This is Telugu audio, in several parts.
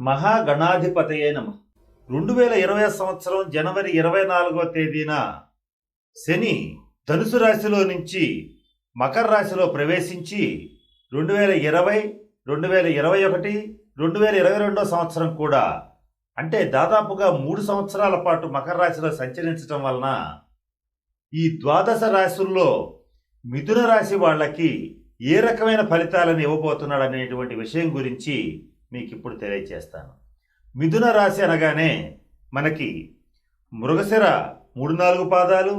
మహాగణాధిపతయే నమ. రెండు వేల ఇరవై సంవత్సరం జనవరి ఇరవై నాలుగో తేదీన శని ధనుసు రాశిలో నుంచి మకర రాశిలో ప్రవేశించి రెండు వేల ఇరవై రెండు వేల ఇరవై ఒకటి రెండు వేల ఇరవై రెండో సంవత్సరం కూడా అంటే దాదాపుగా మూడు సంవత్సరాల పాటు మకర రాశిలో సంచరించడం వలన ఈ ద్వాదశ రాశుల్లో మిథున రాశి వాళ్ళకి ఏ రకమైన ఫలితాలను ఇవ్వబోతున్నాడు అనేటువంటి విషయం గురించి మీకు ఇప్పుడు తెలియజేస్తాను మిథున రాశి అనగానే మనకి మృగశిర మూడు నాలుగు పాదాలు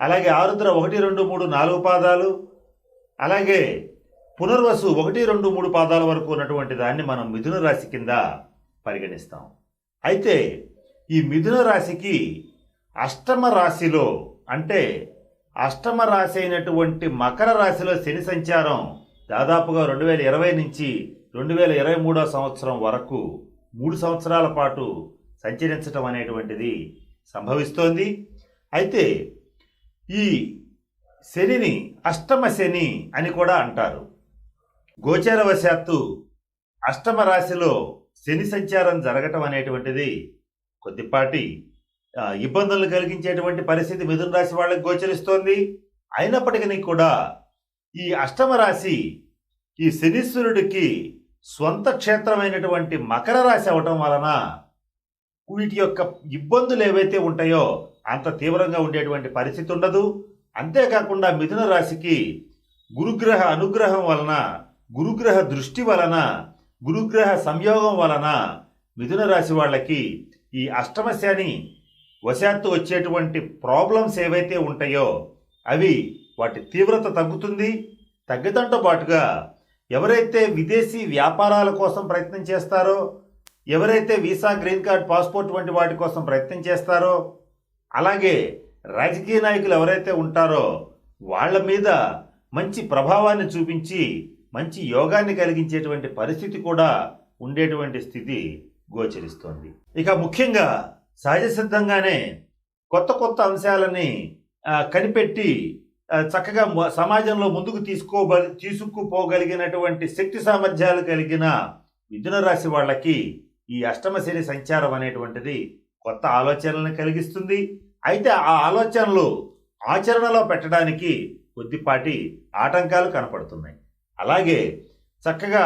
అలాగే ఆరుద్ర ఒకటి రెండు మూడు నాలుగు పాదాలు అలాగే పునర్వసు ఒకటి రెండు మూడు పాదాల వరకు ఉన్నటువంటి దాన్ని మనం మిథున రాశి కింద పరిగణిస్తాం. అయితే ఈ మిథున రాశికి అష్టమ రాశిలో అంటే అష్టమ రాశి అయినటువంటి మకర రాశిలో శని సంచారం దాదాపుగా రెండు వేల ఇరవై నుంచి రెండు వేల ఇరవై మూడో సంవత్సరం వరకు మూడు సంవత్సరాల పాటు సంచరించటం అనేటువంటిది సంభవిస్తోంది. అయితే ఈ శనిని అష్టమ శని అని కూడా అంటారు. గోచరవశాత్తు అష్టమ రాశిలో శని సంచారం జరగటం అనేటువంటిది కొద్దిపాటి ఇబ్బందులు కలిగించేటువంటి పరిస్థితి మిథున రాశి వాళ్ళకి గోచరిస్తోంది. అయినప్పటికీ కూడా ఈ అష్టమ రాశి ఈ శనీశ్వరుడికి స్వంత క్షేత్రమైనటువంటి మకర రాశి అవటం వలన వీటి యొక్క ఇబ్బందులు ఏవైతే ఉంటాయో అంత తీవ్రంగా ఉండేటువంటి పరిస్థితి ఉండదు. అంతేకాకుండా మిథున రాశికి గురుగ్రహ అనుగ్రహం వలన గురుగ్రహ దృష్టి వలన గురుగ్రహ సంయోగం వలన మిథున రాశి వాళ్ళకి ఈ అష్టమశని వశాత్తు వచ్చేటువంటి ప్రాబ్లమ్స్ ఏవైతే ఉంటాయో అవి వాటి తీవ్రత తగ్గుతుంది. తగ్గడంతో పాటుగా ఎవరైతే విదేశీ వ్యాపారాల కోసం ప్రయత్నం చేస్తారో ఎవరైతే వీసా గ్రీన్ కార్డ్ పాస్పోర్ట్ వంటి వాటి కోసం ప్రయత్నం చేస్తారో అలాగే రాజకీయ నాయకులు ఎవరైతే ఉంటారో వాళ్ళ మీద మంచి ప్రభావాన్ని చూపించి మంచి యోగాన్ని కలిగించేటువంటి పరిస్థితి కూడా ఉండేటువంటి స్థితి గోచరిస్తోంది. ఇక ముఖ్యంగా సహజ సిద్ధంగానే కొత్త కొత్త అంశాలని కనిపెట్టి చక్కగా సమాజంలో ముందుకు తీసుకోబ తీసుకుపోగలిగినటువంటి శక్తి సామర్థ్యాలు కలిగిన మిథున రాశి వాళ్ళకి ఈ అష్టమ శని సంచారం అనేటువంటిది కొత్త ఆలోచనలను కలిగిస్తుంది. అయితే ఆ ఆలోచనలు ఆచరణలో పెట్టడానికి కొద్దిపాటి ఆటంకాలు కనపడుతున్నాయి. అలాగే చక్కగా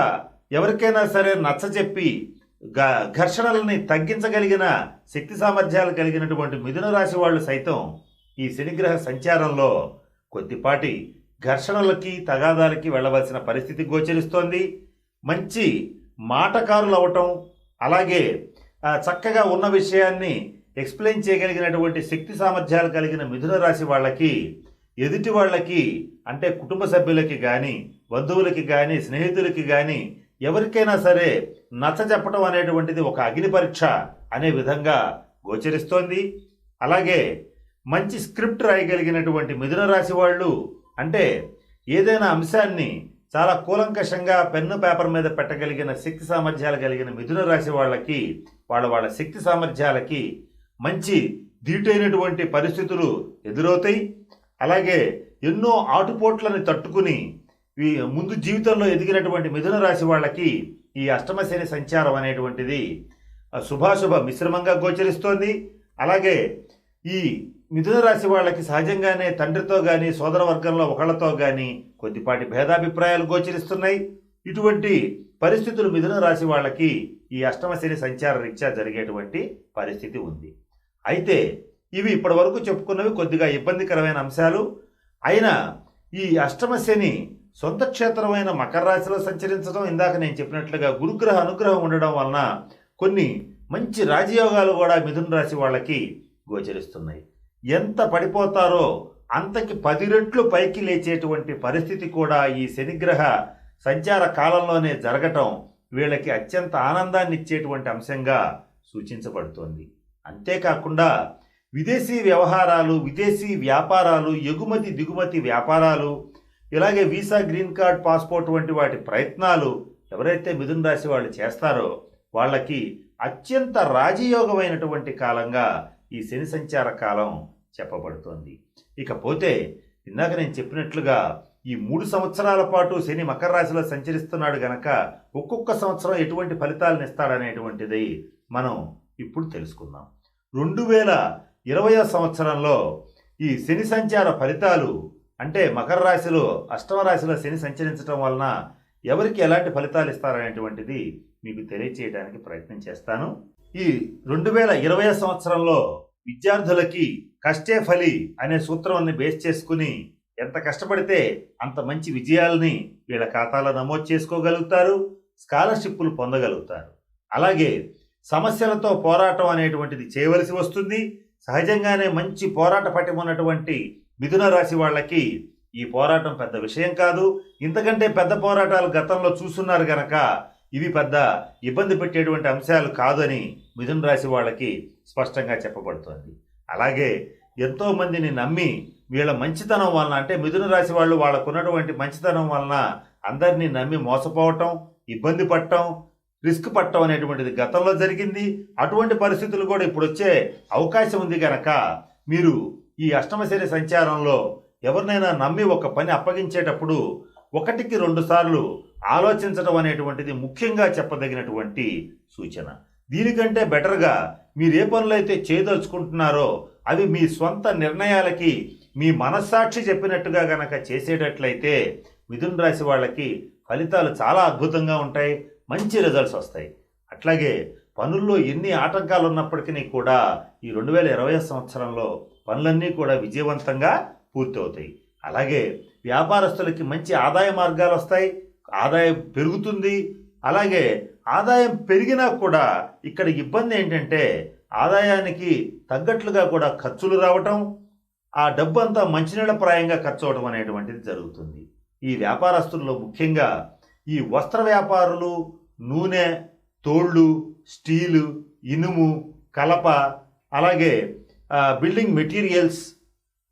ఎవరికైనా సరే నచ్చ చెప్పి ఘర్షణలని తగ్గించగలిగిన శక్తి సామర్థ్యాలు కలిగినటువంటి మిథున రాశి వాళ్ళు సైతం ఈ శనిగ్రహ సంచారంలో కొద్దిపాటి ఘర్షణలకి తగాదాలకి వెళ్ళవలసిన పరిస్థితి గోచరిస్తోంది. మంచి మాటకారులు అవటం అలాగే చక్కగా ఉన్న విషయాన్ని ఎక్స్ప్లెయిన్ చేయగలిగినటువంటి శక్తి సామర్థ్యాలు కలిగిన మిథున రాశి వాళ్ళకి ఎదుటి వాళ్ళకి అంటే కుటుంబ సభ్యులకి కానీ బంధువులకి కానీ స్నేహితులకి కానీ ఎవరికైనా సరే నచ్చ చెప్పడం అనేటువంటిది ఒక అగ్ని పరీక్ష అనే విధంగా గోచరిస్తోంది. అలాగే మంచి స్క్రిప్ట్ రాయగలిగినటువంటి మిథున రాశి వాళ్ళు అంటే ఏదైనా అంశాన్ని చాలా కూలంకషంగా పెన్ను పేపర్ మీద పెట్టగలిగిన శక్తి సామర్థ్యాలు కలిగిన మిథున రాశి వాళ్ళకి వాళ్ళ వాళ్ళ శక్తి సామర్థ్యాలకి మంచి దీటైనటువంటి పరిస్థితులు ఎదురవుతాయి. అలాగే ఎన్నో ఆటుపోట్లను తట్టుకుని ఈ ముందు జీవితంలో ఎదిగినటువంటి మిథున రాశి వాళ్ళకి ఈ అష్టమశని సంచారం అనేటువంటిది శుభాశుభ మిశ్రమంగా గోచరిస్తోంది. అలాగే ఈ మిథున రాశి వాళ్ళకి సహజంగానే తండ్రితో కానీ సోదర వర్గంలో ఒకళ్ళతో కానీ కొద్దిపాటి భేదాభిప్రాయాలు గోచరిస్తున్నాయి. ఇటువంటి పరిస్థితులు మిథున రాశి వాళ్ళకి ఈ అష్టమ శని సంచార రీత్యా జరిగేటువంటి పరిస్థితి ఉంది. అయితే ఇవి ఇప్పటి వరకు చెప్పుకున్నవి కొద్దిగా ఇబ్బందికరమైన అంశాలు. అయినా ఈ అష్టమశని సొంత క్షేత్రమైన మకర రాశిలో సంచరించడం ఇందాక నేను చెప్పినట్లుగా గురుగ్రహ అనుగ్రహం ఉండడం వలన కొన్ని మంచి రాజయోగాలు కూడా మిథున రాశి వాళ్ళకి గోచరిస్తున్నాయి. ఎంత పడిపోతారో అంతకి పది రెట్లు పైకి లేచేటువంటి పరిస్థితి కూడా ఈ శనిగ్రహ సంచార కాలంలోనే జరగటం వీళ్ళకి అత్యంత ఆనందాన్ని ఇచ్చేటువంటి అంశంగా సూచించబడుతోంది. అంతేకాకుండా విదేశీ వ్యవహారాలు విదేశీ వ్యాపారాలు ఎగుమతి దిగుమతి వ్యాపారాలు ఇలాగే వీసా గ్రీన్ కార్డ్ పాస్పోర్ట్ వంటి వాటి ప్రయత్నాలు ఎవరైతే మిథున రాశి వాళ్ళు చేస్తారో వాళ్ళకి అత్యంత రాజయోగమైనటువంటి కాలంగా ఈ శని సంచార కాలం చెప్పబడుతోంది. ఇకపోతే ఇందాక నేను చెప్పినట్లుగా ఈ మూడు సంవత్సరాల పాటు శని మకర రాశిలో సంచరిస్తున్నాడు గనక ఒక్కొక్క సంవత్సరం ఎటువంటి ఫలితాలను ఇస్తాడనేటువంటిది మనం ఇప్పుడు తెలుసుకుందాం. రెండు వేల ఇరవై సంవత్సరంలో ఈ శని సంచార ఫలితాలు అంటే మకర రాశిలో అష్టమ రాశిలో శని సంచరించడం వలన ఎవరికి ఎలాంటి ఫలితాలు ఇస్తారనేటువంటిది మీకు తెలియచేయడానికి ప్రయత్నం చేస్తాను. ఈ రెండు వేల ఇరవై సంవత్సరంలో విద్యార్థులకి కష్టే ఫలి అనే సూత్రాన్ని బేస్ చేసుకుని ఎంత కష్టపడితే అంత మంచి విజయాలని వీళ్ళ ఖాతాలో నమోదు చేసుకోగలుగుతారు స్కాలర్షిప్లు పొందగలుగుతారు. అలాగే సమస్యలతో పోరాటం అనేటువంటిది చేయవలసి వస్తుంది. సహజంగానే మంచి పోరాట పటిమ ఉన్నటువంటి మిథున రాశి వాళ్ళకి ఈ పోరాటం పెద్ద విషయం కాదు. ఇంతకంటే పెద్ద పోరాటాలు గతంలో చూస్తున్నారు గనక ఇవి పెద్ద ఇబ్బంది పెట్టేటువంటి అంశాలు కాదని మిథున రాశి వాళ్ళకి స్పష్టంగా చెప్పబడుతోంది. అలాగే ఎంతో మందిని నమ్మి వీళ్ళ మంచితనం వలన అంటే మిథున రాశి వాళ్ళు వాళ్ళకున్నటువంటి మంచితనం వలన అందరినీ నమ్మి మోసపోవటం ఇబ్బంది పడటం రిస్క్ పట్టడం అనేటువంటిది గతంలో జరిగింది. అటువంటి పరిస్థితులు కూడా ఇప్పుడు వచ్చే అవకాశం ఉంది కనుక మీరు ఈ అష్టమశని సంచారంలో ఎవరినైనా నమ్మి ఒక పని అప్పగించేటప్పుడు ఒకటికి రెండు సార్లు ఆలోచించడం అనేటువంటిది ముఖ్యంగా చెప్పదగినటువంటి సూచన. దీనికంటే బెటర్గా మీరు ఏ పనులు అయితే చేయదలుచుకుంటున్నారో అవి మీ స్వంత నిర్ణయాలకి మీ మనస్సాక్షి చెప్పినట్టుగా గనక చేసేటట్లయితే మిథున రాశి వాళ్ళకి ఫలితాలు చాలా అద్భుతంగా ఉంటాయి మంచి రిజల్ట్స్ వస్తాయి. అట్లాగే పనుల్లో ఎన్ని ఆటంకాలు ఉన్నప్పటికీ కూడా ఈ రెండు వేల ఇరవై సంవత్సరంలో పనులన్నీ కూడా విజయవంతంగా పూర్తవుతాయి. అలాగే వ్యాపారస్తులకి మంచి ఆదాయ మార్గాలు వస్తాయి ఆదాయం పెరుగుతుంది. అలాగే ఆదాయం పెరిగినా కూడా ఇక్కడ ఇబ్బంది ఏంటంటే ఆదాయానికి తగ్గట్లుగా కూడా ఖర్చులు రావటం ఆ డబ్బు అంతా మంచినీళ్ళ ప్రాయంగా ఖర్చు అవడం అనేటువంటిది జరుగుతుంది. ఈ వ్యాపారస్తుల్లో ముఖ్యంగా ఈ వస్త్ర వ్యాపారులు నూనె తోళ్ళు స్టీలు ఇనుము కలప అలాగే బిల్డింగ్ మెటీరియల్స్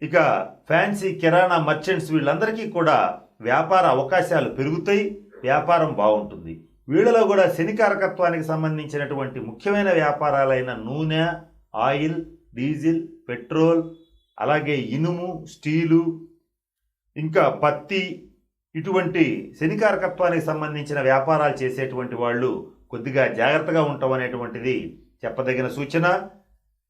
ఇక ఫ్యాన్సీ కిరాణా మర్చెంట్స్ వీళ్ళందరికీ కూడా వ్యాపార అవకాశాలు పెరుగుతాయి వ్యాపారం బాగుంటుంది. వీళ్ళలో కూడా శనికారకత్వానికి సంబంధించినటువంటి ముఖ్యమైన వ్యాపారాలైన నూనె ఆయిల్ డీజిల్ పెట్రోల్ అలాగే ఇనుము స్టీలు ఇంకా పత్తి ఇటువంటి శనికారకత్వానికి సంబంధించిన వ్యాపారాలు చేసేటువంటి వాళ్ళు కొద్దిగా జాగ్రత్తగా ఉండటం అనేటువంటిది చెప్పదగిన సూచన.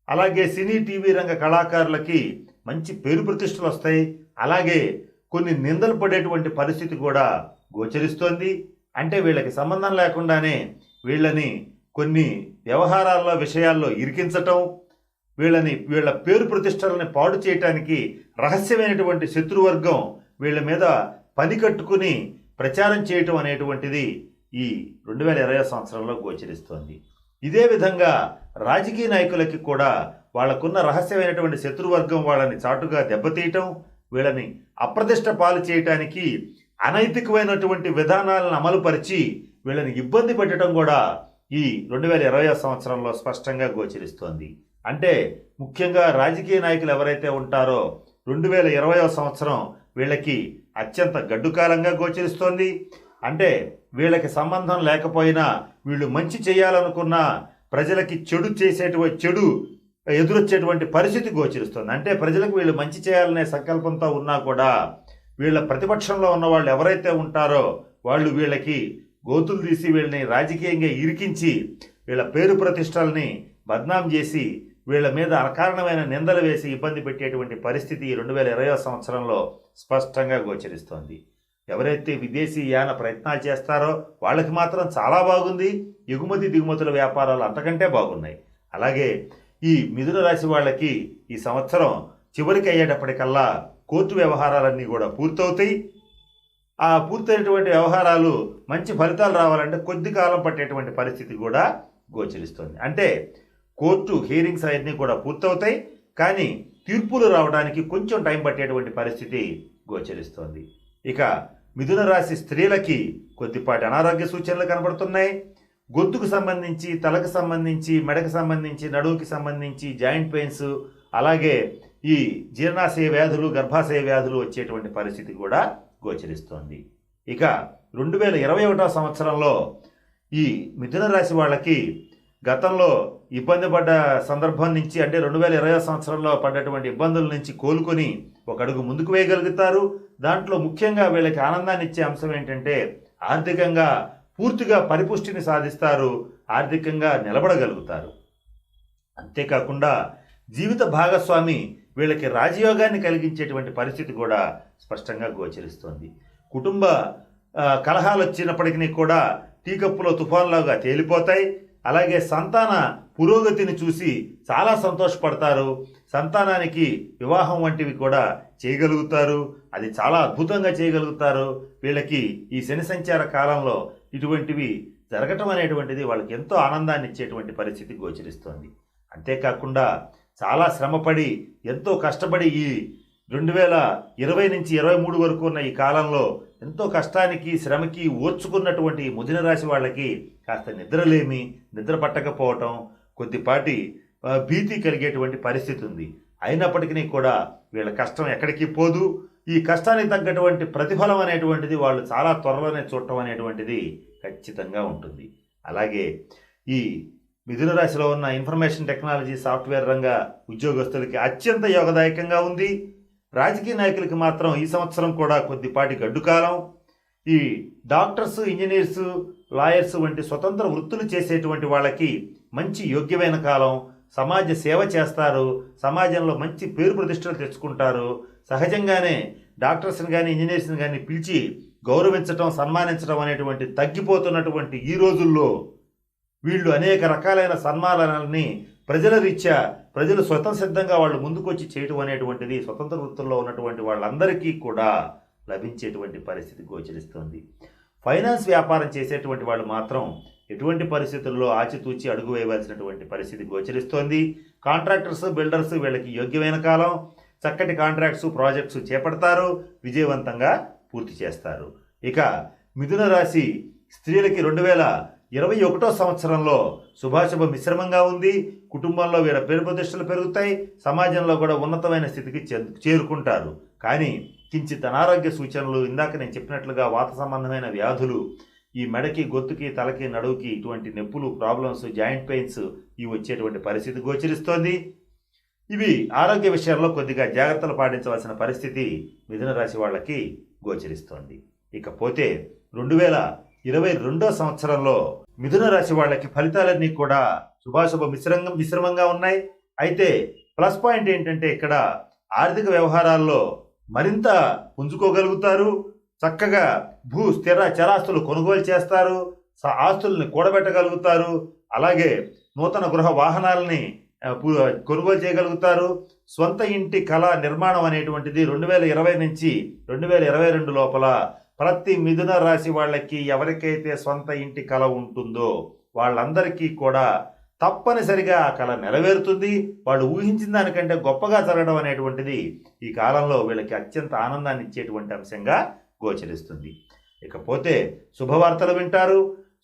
అలాగే సినీ టీవీ రంగ కళాకారులకి మంచి పేరు ప్రతిష్టలు వస్తాయి. అలాగే కొన్ని నిందలు పడేటువంటి పరిస్థితి కూడా గోచరిస్తోంది. అంటే వీళ్ళకి సంబంధం లేకుండానే వీళ్ళని కొన్ని వ్యవహారాల్లో విషయాల్లో ఇరికించటం వీళ్ళని వీళ్ళ పేరు ప్రతిష్టలని పాడు చేయటానికి రహస్యమైనటువంటి శత్రువర్గం వీళ్ళ మీద పని కట్టుకుని ప్రచారం చేయటం అనేటువంటిది ఈ రెండు వేల ఇరవై సంవత్సరంలో గోచరిస్తోంది. ఇదే విధంగా రాజకీయ నాయకులకి కూడా వాళ్ళకున్న రహస్యమైనటువంటి శత్రువర్గం వాళ్ళని చాటుగా దెబ్బతీయటం వీళ్ళని అప్రతిష్ట పాలు చేయటానికి అనైతికమైనటువంటి విధానాలను అమలుపరిచి వీళ్ళని ఇబ్బంది పెట్టడం కూడా ఈ రెండు వేల ఇరవై సంవత్సరంలో స్పష్టంగా గోచరిస్తోంది. అంటే ముఖ్యంగా రాజకీయ నాయకులు ఎవరైతే ఉంటారో రెండు వేల ఇరవై సంవత్సరం వీళ్ళకి అత్యంత గడ్డుకాలంగా గోచరిస్తోంది. అంటే వీళ్ళకి సంబంధం లేకపోయినా వీళ్ళు మంచి చేయాలనుకున్న ప్రజలకి చెడు చేసేటువంటి చెడు ఎదురొచ్చేటువంటి పరిస్థితి గోచరిస్తుంది. అంటే ప్రజలకు వీళ్ళు మంచి చేయాలనే సంకల్పంతో ఉన్నా కూడా వీళ్ళ ప్రతిపక్షంలో ఉన్న వాళ్ళు ఎవరైతే ఉంటారో వాళ్ళు వీళ్ళకి గోతులు తీసి వీళ్ళని రాజకీయంగా ఇరికించి వీళ్ళ పేరు ప్రతిష్టల్ని బద్నాం చేసి వీళ్ళ మీద అకారణమైన నిందలు వేసి ఇబ్బంది పెట్టేటువంటి పరిస్థితి రెండు వేల ఇరవై సంవత్సరంలో స్పష్టంగా గోచరిస్తోంది. ఎవరైతే విదేశీ యాన ప్రయత్నాలు చేస్తారో వాళ్ళకి మాత్రం చాలా బాగుంది. ఎగుమతి దిగుమతుల వ్యాపారాలు అంతకంటే బాగున్నాయి. అలాగే ఈ మిథున రాశి వాళ్ళకి ఈ సంవత్సరం చివరికి అయ్యేటప్పటికల్లా కోర్టు వ్యవహారాలన్నీ కూడా పూర్తవుతాయి. ఆ పూర్తయినటువంటి వ్యవహారాలు మంచి ఫలితాలు రావాలంటే కొద్ది కాలం పట్టేటువంటి పరిస్థితి కూడా గోచరిస్తుంది. అంటే కోర్టు హీరింగ్స్ అవన్నీ కూడా పూర్తవుతాయి. కానీ తీర్పులు రావడానికి కొంచెం టైం పట్టేటువంటి పరిస్థితి గోచరిస్తోంది. ఇక మిథున రాశి స్త్రీలకి కొద్దిపాటి అనారోగ్య సూచనలు కనబడుతున్నాయి. గొంతుకు సంబంధించి తలకు సంబంధించి మెడకు సంబంధించి నడువుకి సంబంధించి జాయింట్ పెయిన్స్ అలాగే ఈ జీర్ణాశయ వ్యాధులు గర్భాశయ వ్యాధులు వచ్చేటువంటి పరిస్థితి కూడా గోచరిస్తోంది. ఇక రెండు వేల ఇరవై ఒకటో సంవత్సరంలో ఈ మిథున రాశి వాళ్ళకి గతంలో ఇబ్బంది పడ్డ సందర్భం నుంచి అంటే రెండు వేల ఇరవై సంవత్సరంలో పడ్డటువంటి ఇబ్బందుల నుంచి కోలుకొని ఒక అడుగు ముందుకు వేయగలుగుతారు. దాంట్లో ముఖ్యంగా వీళ్ళకి ఆనందాన్ని ఇచ్చే అంశం ఏంటంటే ఆర్థికంగా పూర్తిగా పరిపుష్టిని సాధిస్తారు ఆర్థికంగా నిలబడగలుగుతారు. అంతేకాకుండా జీవిత భాగస్వామి వీళ్ళకి రాజయోగాన్ని కలిగించేటువంటి పరిస్థితి కూడా స్పష్టంగా గోచరిస్తోంది. కుటుంబ కలహాలు వచ్చినప్పటికీ కూడా టీ కప్పులో తుఫాన్లాగా తేలిపోతాయి. అలాగే సంతాన పురోగతిని చూసి చాలా సంతోషపడతారు. సంతానానికి వివాహం వంటివి కూడా చేయగలుగుతారు. అది చాలా అద్భుతంగా చేయగలుగుతారు. వీళ్ళకి ఈ శని సంచార కాలంలో ఇటువంటివి జరగటం అనేటువంటిది వాళ్ళకి ఎంతో ఆనందాన్ని ఇచ్చేటువంటి పరిస్థితి గోచరిస్తోంది. అంతేకాకుండా చాలా శ్రమపడి ఎంతో కష్టపడి ఈ రెండు వేల ఇరవై నుంచి ఇరవై మూడు వరకు ఉన్న ఈ కాలంలో ఎంతో కష్టానికి శ్రమకి ఓర్చుకున్నటువంటి ముదిన రాశి వాళ్ళకి కాస్త నిద్రలేమి నిద్ర పట్టకపోవటం కొద్దిపాటి భీతి కలిగేటువంటి పరిస్థితి ఉంది. అయినప్పటికీ కూడా వీళ్ళ కష్టం ఎక్కడికి పోదు. ఈ కష్టానికి తగ్గటువంటి ప్రతిఫలం అనేటువంటిది వాళ్ళు చాలా త్వరలోనే చూడటం అనేటువంటిది ఖచ్చితంగా ఉంటుంది. అలాగే ఈ మిథున రాశిలో ఉన్న ఇన్ఫర్మేషన్ టెక్నాలజీ సాఫ్ట్వేర్ రంగ ఉద్యోగస్తులకి అత్యంత యోగదాయకంగా ఉంది. రాజకీయ నాయకులకి మాత్రం ఈ సంవత్సరం కూడా కొద్దిపాటి గడ్డుకాలం ఈ డాక్టర్స్ ఇంజనీర్స్ లాయర్స్ వంటి స్వతంత్ర వృత్తులు చేసేటువంటి వాళ్ళకి మంచి యోగ్యమైన కాలం. సమాజ సేవ చేస్తారు. సమాజంలో మంచి పేరు ప్రతిష్టలు తెచ్చుకుంటారు. సహజంగానే డాక్టర్స్ని కానీ ఇంజనీర్స్ని కానీ పిలిచి గౌరవించటం సన్మానించడం అనేటువంటి తగ్గిపోతున్నటువంటి ఈ రోజుల్లో వీళ్ళు అనేక రకాలైన సన్మానాలని ప్రజల రీత్యా ప్రజలు స్వతంసిద్ధంగా వాళ్ళు ముందుకొచ్చి చేయటం అనేటువంటిది స్వతంత్ర వృత్తుల్లో ఉన్నటువంటి వాళ్ళందరికీ కూడా లభించేటువంటి పరిస్థితి గోచరిస్తుంది. ఫైనాన్స్ వ్యాపారం చేసేటువంటి వాళ్ళు మాత్రం ఎటువంటి పరిస్థితుల్లో ఆచితూచి అడుగు వేయవలసినటువంటి పరిస్థితి గోచరిస్తోంది. కాంట్రాక్టర్స్ బిల్డర్స్ వీళ్ళకి యోగ్యమైన కాలం. చక్కటి కాంట్రాక్ట్స్ ప్రాజెక్ట్స్ చేపడతారు విజయవంతంగా పూర్తి చేస్తారు. ఇక మిథున రాశి స్త్రీలకి రెండు వేల ఇరవై ఒకటో సంవత్సరంలో శుభాశుభ మిశ్రమంగా ఉంది. కుటుంబంలో వీళ్ళ పేరు ప్రతిష్టలు పెరుగుతాయి. సమాజంలో కూడా ఉన్నతమైన స్థితికి చే- చేరుకుంటారు. కానీ కించిత్ అనారోగ్య సూచనలు ఇందాక నేను చెప్పినట్లుగా వాత సంబంధమైన వ్యాధులు ఈ మెడకి గొంతుకి తలకి నడువుకి ఇటువంటి నొప్పులు ప్రాబ్లమ్స్ జాయింట్ పెయిన్స్ ఇవి వచ్చేటువంటి పరిస్థితి గోచరిస్తోంది. ఇవి ఆరోగ్య విషయాల్లో కొద్దిగా జాగ్రత్తలు పాటించవలసిన పరిస్థితి మిథున రాశి వాళ్ళకి గోచరిస్తోంది. ఇకపోతే రెండు వేల ఇరవై రెండో సంవత్సరంలో మిథున రాశి వాళ్ళకి ఫలితాలన్నీ కూడా శుభాశుభ మిశ్రంగా మిశ్రమంగా ఉన్నాయి. అయితే ప్లస్ పాయింట్ ఏంటంటే ఇక్కడ ఆర్థిక వ్యవహారాల్లో మరింత పుంజుకోగలుగుతారు. చక్కగా భూ స్థిర చరాస్తులు కొనుగోలు చేస్తారు. స- ఆస్తుల్ని కూడబెట్టగలుగుతారు. అలాగే నూతన గృహ వాహనాలని కొనుగోలు చేయగలుగుతారు. సొంత ఇంటి కళ నిర్మాణం అనేటువంటిది రెండు వేల ఇరవై నుంచి రెండు వేల ఇరవై రెండు లోపల ప్రతి మిథున రాశి వాళ్ళకి ఎవరికైతే సొంత ఇంటి కళ ఉంటుందో వాళ్ళందరికీ కూడా తప్పనిసరిగా ఆ కళ నెరవేరుతుంది. వాళ్ళు ఊహించిన దానికంటే గొప్పగా జరగడం అనేటువంటిది ఈ కాలంలో వీళ్ళకి అత్యంత ఆనందాన్ని ఇచ్చేటువంటి అంశంగా గోచరిస్తుంది. ఇకపోతే శుభవార్తలు వింటారు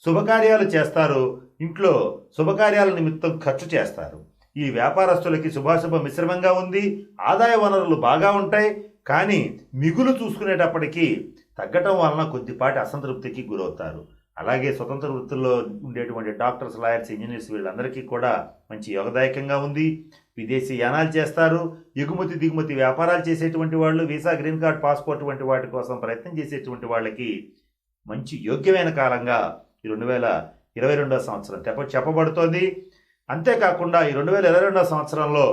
శుభకార్యాలు చేస్తారు ఇంట్లో శుభకార్యాల నిమిత్తం ఖర్చు చేస్తారు. ఈ వ్యాపారస్తులకి శుభాశుభ మిశ్రమంగా ఉంది ఆదాయ వనరులు బాగా ఉంటాయి కానీ మిగులు చూసుకునేటప్పటికీ తగ్గటం వలన కొద్దిపాటి అసంతృప్తికి గురవుతారు. అలాగే స్వతంత్ర వృత్తుల్లో ఉండేటువంటి డాక్టర్స్ లాయర్స్ ఇంజనీర్స్ వీళ్ళందరికీ కూడా మంచి యోగదాయకంగా ఉంది. విదేశీ యానాలు చేస్తారు ఎగుమతి దిగుమతి వ్యాపారాలు చేసేటువంటి వాళ్ళు వీసా గ్రీన్ కార్డ్ పాస్పోర్ట్ వంటి వాటి కోసం ప్రయత్నం చేసేటువంటి వాళ్ళకి మంచి యోగ్యమైన కాలంగా ఈ రెండు వేల ఇరవై రెండో సంవత్సరం చెప్ప చెప్పబడుతోంది. అంతేకాకుండా ఈ రెండు వేల ఇరవై రెండో సంవత్సరంలో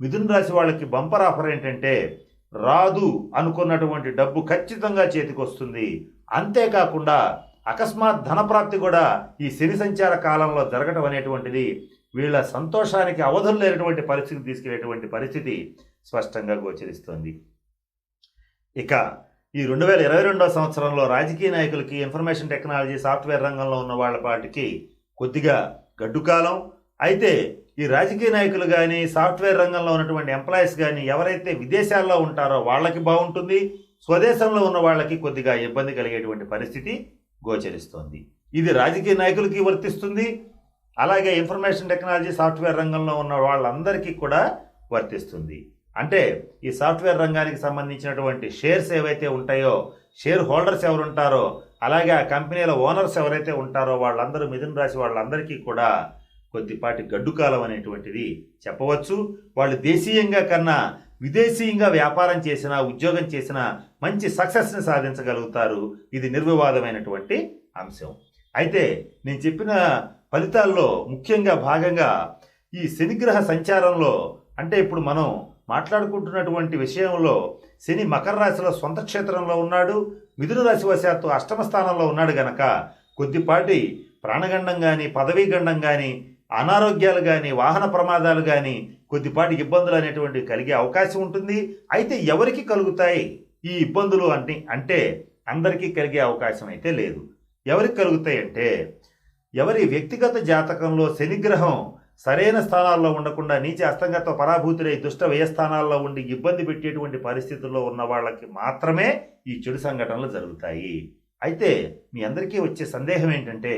మిథున రాశి వాళ్ళకి బంపర్ ఆఫర్ ఏంటంటే రాదు అనుకున్నటువంటి డబ్బు ఖచ్చితంగా చేతికి వస్తుంది అంతేకాకుండా అకస్మాత్ ధనప్రాప్తి కూడా ఈ శని సంచార కాలంలో జరగటం అనేటువంటిది వీళ్ళ సంతోషానికి అవధులు లేనటువంటి పరిస్థితి తీసుకెళ్ళేటువంటి పరిస్థితి స్పష్టంగా గోచరిస్తోంది. ఇక ఈ రెండు వేల ఇరవై రెండో సంవత్సరంలో రాజకీయ నాయకులకి ఇన్ఫర్మేషన్ టెక్నాలజీ సాఫ్ట్వేర్ రంగంలో ఉన్న వాళ్ళ పాటికి కొద్దిగా గడ్డుకాలం అయితే ఈ రాజకీయ నాయకులు కానీ సాఫ్ట్వేర్ రంగంలో ఉన్నటువంటి ఎంప్లాయీస్ కానీ ఎవరైతే విదేశాల్లో ఉంటారో వాళ్ళకి బాగుంటుంది స్వదేశంలో ఉన్న వాళ్ళకి కొద్దిగా ఇబ్బంది కలిగేటువంటి పరిస్థితి గోచరిస్తోంది. ఇది రాజకీయ నాయకులకి వర్తిస్తుంది అలాగే ఇన్ఫర్మేషన్ టెక్నాలజీ సాఫ్ట్వేర్ రంగంలో ఉన్న వాళ్ళందరికీ కూడా వర్తిస్తుంది. అంటే ఈ సాఫ్ట్వేర్ రంగానికి సంబంధించినటువంటి షేర్స్ ఏవైతే ఉంటాయో షేర్ హోల్డర్స్ ఎవరు ఉంటారో అలాగే ఆ కంపెనీల ఓనర్స్ ఎవరైతే ఉంటారో వాళ్ళందరూ మిథున రాశి వాళ్ళందరికీ కూడా కొద్దిపాటి గడ్డు కాలం అనేటువంటిది చెప్పవచ్చు. వాళ్ళు దేశీయంగా కన్నా విదేశీయంగా వ్యాపారం చేసినా ఉద్యోగం చేసినా మంచి సక్సెస్ని సాధించగలుగుతారు. ఇది నిర్వివాదమైనటువంటి అంశం. అయితే నేను చెప్పిన ఫలితాల్లో ముఖ్యంగా భాగంగా ఈ శనిగ్రహ సంచారంలో అంటే ఇప్పుడు మనం మాట్లాడుకుంటున్నటువంటి విషయంలో శని మకర రాశిలో సొంత క్షేత్రంలో ఉన్నాడు. మిథున రాశి వశాత్తు అష్టమ స్థానంలో ఉన్నాడు గనక కొద్దిపాటి ప్రాణగండం కానీ పదవీ గండం కానీ అనారోగ్యాలు కానీ వాహన ప్రమాదాలు కానీ కొద్దిపాటి ఇబ్బందులు అనేటువంటివి కలిగే అవకాశం ఉంటుంది. అయితే ఎవరికి కలుగుతాయి ఈ ఇబ్బందులు అంటే అంటే అందరికీ కలిగే అవకాశం అయితే లేదు. ఎవరికి కలుగుతాయి అంటే ఎవరి వ్యక్తిగత జాతకంలో శనిగ్రహం సరైన స్థానాల్లో ఉండకుండా నీచ అస్తంగత పరాభూతులై దుష్ట వ్యయస్థానాల్లో ఉండి ఇబ్బంది పెట్టేటువంటి పరిస్థితుల్లో ఉన్న వాళ్ళకి మాత్రమే ఈ చెడు సంఘటనలు జరుగుతాయి. అయితే మీ అందరికీ వచ్చే సందేహం ఏంటంటే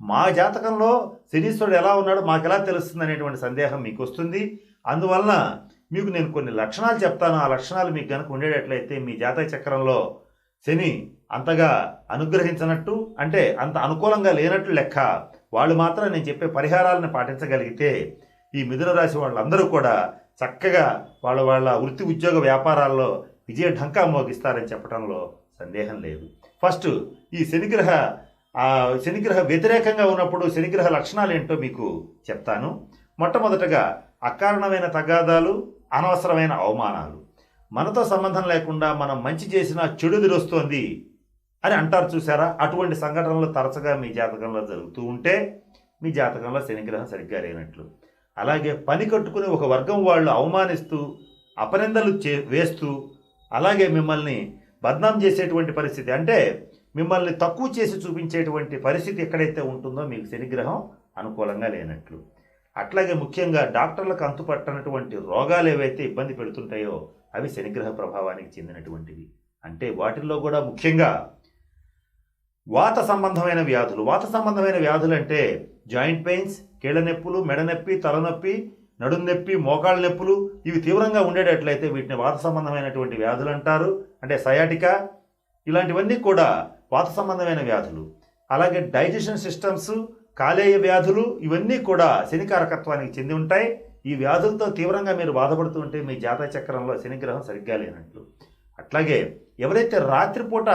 మా జాతకంలో శనీశ్వరుడు ఎలా ఉన్నాడో మాకు ఎలా తెలుస్తుంది అనేటువంటి సందేహం మీకు వస్తుంది అందువలన మీకు నేను కొన్ని లక్షణాలు చెప్తాను. ఆ లక్షణాలు మీకు కనుక ఉండేటట్లయితే మీ జాతక చక్రంలో శని అంతగా అనుగ్రహించినట్టు అంటే అంత అనుకూలంగా లేనట్లు లెక్క వాళ్ళు మాత్రం నేను చెప్పే పరిహారాలను పాటించగలిగితే ఈ మిథున రాశి వాళ్ళందరూ కూడా చక్కగా వాళ్ళ వాళ్ళ వృత్తి ఉద్యోగ వ్యాపారాల్లో విజయ ఢంకా మోగిస్తారని చెప్పడంలో సందేహం లేదు. ఫస్ట్ ఈ శనిగ్రహ ఆ శనిగ్రహ వ్యతిరేకంగా ఉన్నప్పుడు శనిగ్రహ లక్షణాలు ఏంటో మీకు చెప్తాను. మొట్టమొదటగా అకారణమైన తగాదాలు అనవసరమైన అవమానాలు. మనతో సంబంధం లేకుండా మనం మంచి చేసినా చెడు తెలుస్తోంది అని అంటారు చూసారా? అటువంటి సంఘటనలు తరచుగా మీ జాతకంలో జరుగుతూ ఉంటే మీ జాతకంలో శనిగ్రహం సరిగ్గా లేనట్లు. అలాగే పని కట్టుకుని ఒక వర్గం వాళ్ళు అవమానిస్తూ అపనిందలు చే వేస్తూ అలాగే మిమ్మల్ని బద్నాం చేసేటువంటి పరిస్థితి. అంటే మిమ్మల్ని తక్కువ చేసి చూపించేటువంటి పరిస్థితి ఎక్కడైతే ఉంటుందో మీకు శనిగ్రహం అనుకూలంగా లేనట్లు. అట్లాగే ముఖ్యంగా డాక్టర్లకు అంతుపట్టనటువంటి రోగాలు ఏవైతే ఇబ్బంది పెడుతుంటాయో అవి శనిగ్రహ ప్రభావానికి చెందినటువంటివి. అంటే వాటిల్లో కూడా ముఖ్యంగా వాత సంబంధమైన వ్యాధులు. వాత సంబంధమైన వ్యాధులు అంటే జాయింట్ పెయిన్స్ కీళ్ళ నొప్పులు మెడ నొప్పి తలనొప్పి నడుం నొప్పి మోకాళ్ళ నొప్పులు ఇవి తీవ్రంగా ఉండేటట్లయితే వీటిని వాత సంబంధమైనటువంటి వ్యాధులు అంటారు. అంటే సయాటికా ఇలాంటివన్నీ కూడా వాత సంబంధమైన వ్యాధులు అలాగే డైజెషన్ సిస్టమ్స్ కాలేయ వ్యాధులు ఇవన్నీ కూడా శనికారకత్వానికి చెంది ఉంటాయి. ఈ వ్యాధులతో తీవ్రంగా మీరు బాధపడుతూ ఉంటే మీ జాతక చక్రంలో శనిగ్రహం సరిగ్గా లేనట్లు. అట్లాగే ఎవరైతే రాత్రిపూట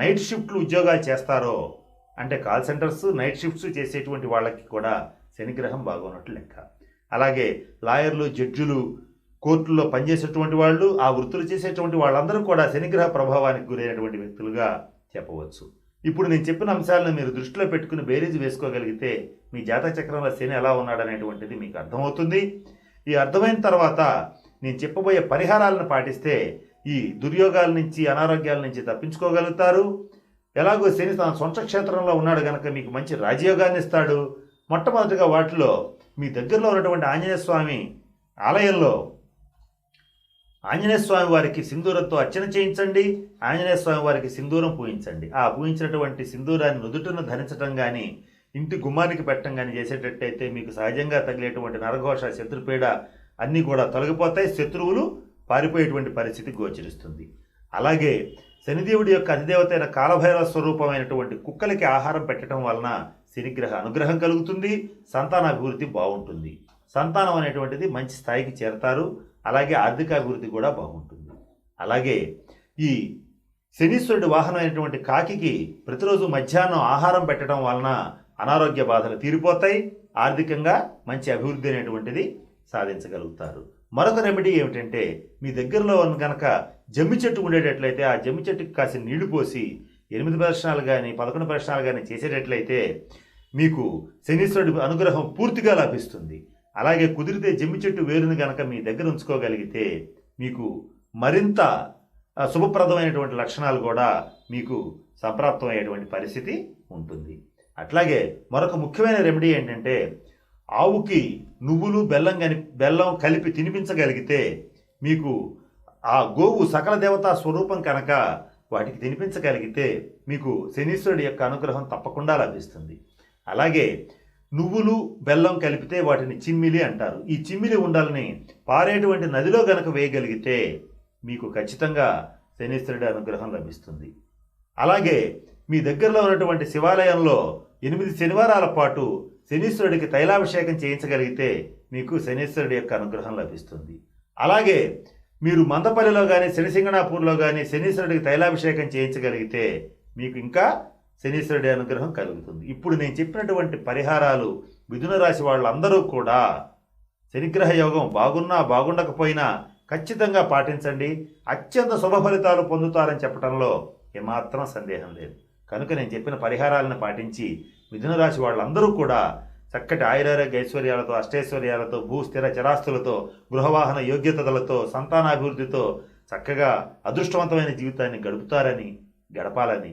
నైట్ షిఫ్ట్లు ఉద్యోగాలు చేస్తారో అంటే కాల్ సెంటర్స్ నైట్ షిఫ్ట్స్ చేసేటువంటి వాళ్ళకి కూడా శనిగ్రహం బాగున్నట్లు లెక్క. అలాగే లాయర్లు జడ్జులు కోర్టుల్లో పనిచేసేటువంటి వాళ్ళు ఆ వృత్తులు చేసేటువంటి వాళ్ళందరూ కూడా శనిగ్రహ ప్రభావానికి గురైనటువంటి వ్యక్తులుగా చెప్పవచ్చు. ఇప్పుడు నేను చెప్పిన అంశాలను మీరు దృష్టిలో పెట్టుకుని బేరీజు వేసుకోగలిగితే మీ జాతక చక్రంలో శని ఎలా ఉన్నాడనేటువంటిది మీకు అర్థమవుతుంది. ఈ అర్థమైన తర్వాత నేను చెప్పబోయే పరిహారాలను పాటిస్తే ఈ దుర్యోగాల నుంచి అనారోగ్యాల నుంచి తప్పించుకోగలుగుతారు. ఎలాగో శని తన సొంత క్షేత్రంలో ఉన్నాడు కనుక మీకు మంచి రాజయోగాన్ని ఇస్తాడు. మొట్టమొదటిగా వాటిలో మీ దగ్గరలో ఉన్నటువంటి ఆంజనేయ స్వామి ఆలయంలో ఆంజనేయ స్వామి వారికి సింధూరంతో అర్చన చేయించండి ఆంజనేయ స్వామి వారికి సింధూరం పూయించండి. ఆ పూయించినటువంటి సింధూరాన్ని నుదుటను ధరించడం కానీ ఇంటి గుమ్మానికి పెట్టడం కానీ చేసేటట్టయితే మీకు సహజంగా తగిలేటువంటి నరఘోష శత్రుపీడ అన్నీ కూడా తొలగిపోతాయి శత్రువులు పారిపోయేటువంటి పరిస్థితి గోచరిస్తుంది. అలాగే శనిదేవుడి యొక్క అధిదేవత అయిన కాలభైరవ స్వరూపమైనటువంటి కుక్కలకి ఆహారం పెట్టడం వలన శనిగ్రహ అనుగ్రహం కలుగుతుంది సంతాన అభివృద్ధి బాగుంటుంది. సంతానం అనేటువంటిది మంచి స్థాయికి చేరతారు. అలాగే ఆర్థిక అభివృద్ధి కూడా బాగుంటుంది. అలాగే ఈ శనీశ్వరుడి వాహనం అయినటువంటి కాకికి ప్రతిరోజు మధ్యాహ్నం ఆహారం పెట్టడం వలన అనారోగ్య బాధలు తీరిపోతాయి. ఆర్థికంగా మంచి అభివృద్ధి అనేటువంటిది సాధించగలుగుతారు. మరొక రెమెడీ ఏమిటంటే మీ దగ్గరలో ఉన్న కనుక జమ్మి చెట్టు ఉండేటట్లయితే ఆ జమ్మి చెట్టుకి కాసి నీళ్ళు పోసి ఎనిమిది ప్రదర్శనాలు కానీ పదకొండు ప్రదర్శనాలు కానీ చేసేటట్లయితే మీకు శనీశ్వరుడి అనుగ్రహం పూర్తిగా లభిస్తుంది. అలాగే కుదిరితే జమ్మి చెట్టు వేరుని గనక మీ దగ్గర ఉంచుకోగలిగితే మీకు మరింత శుభప్రదమైనటువంటి లక్షణాలు కూడా మీకు సంప్రాప్తమయ్యేటువంటి పరిస్థితి ఉంటుంది. అట్లాగే మరొక ముఖ్యమైన రెమెడీ ఏంటంటే ఆవుకి నువ్వులు బెల్లం కని బెల్లం కలిపి తినిపించగలిగితే మీకు ఆ గోవు సకల దేవతా స్వరూపం కనుక వాటికి తినిపించగలిగితే మీకు శనీశ్వరుడి యొక్క అనుగ్రహం తప్పకుండా లభిస్తుంది. అలాగే నువ్వులు బెల్లం కలిపితే వాటిని చిమ్మిలి అంటారు. ఈ చిమ్మిలి ఉండాలని పారేటువంటి నదిలో గనక వేయగలిగితే మీకు ఖచ్చితంగా శనీశ్వరుడి అనుగ్రహం లభిస్తుంది. అలాగే మీ దగ్గరలో ఉన్నటువంటి శివాలయంలో ఎనిమిది శనివారాల పాటు శనీశ్వరుడికి తైలాభిషేకం చేయించగలిగితే మీకు శనీశ్వరుడి యొక్క అనుగ్రహం లభిస్తుంది. అలాగే మీరు మందపల్లిలో కానీ శనిసింగణాపూర్లో కానీ శనీశ్వరుడికి తైలాభిషేకం చేయించగలిగితే మీకు ఇంకా శనీశ్వరుడి అనుగ్రహం కలుగుతుంది. ఇప్పుడు నేను చెప్పినటువంటి పరిహారాలు మిథున రాశి వాళ్ళందరూ కూడా శనిగ్రహ యోగం బాగున్నా బాగుండకపోయినా ఖచ్చితంగా పాటించండి. అత్యంత శుభ ఫలితాలు పొందుతారని చెప్పడంలో ఏమాత్రం సందేహం లేదు. కనుక నేను చెప్పిన పరిహారాలను పాటించి మిథున రాశి వాళ్ళందరూ కూడా చక్కటి ఆయురారోగ్య ఐశ్వర్యాలతో అష్టైశ్వర్యాలతో భూ స్థిర చరాస్తులతో గృహవాహన యోగ్యతలతో సంతానాభివృద్ధితో చక్కగా అదృష్టవంతమైన జీవితాన్ని గడుపుతారని గడపాలని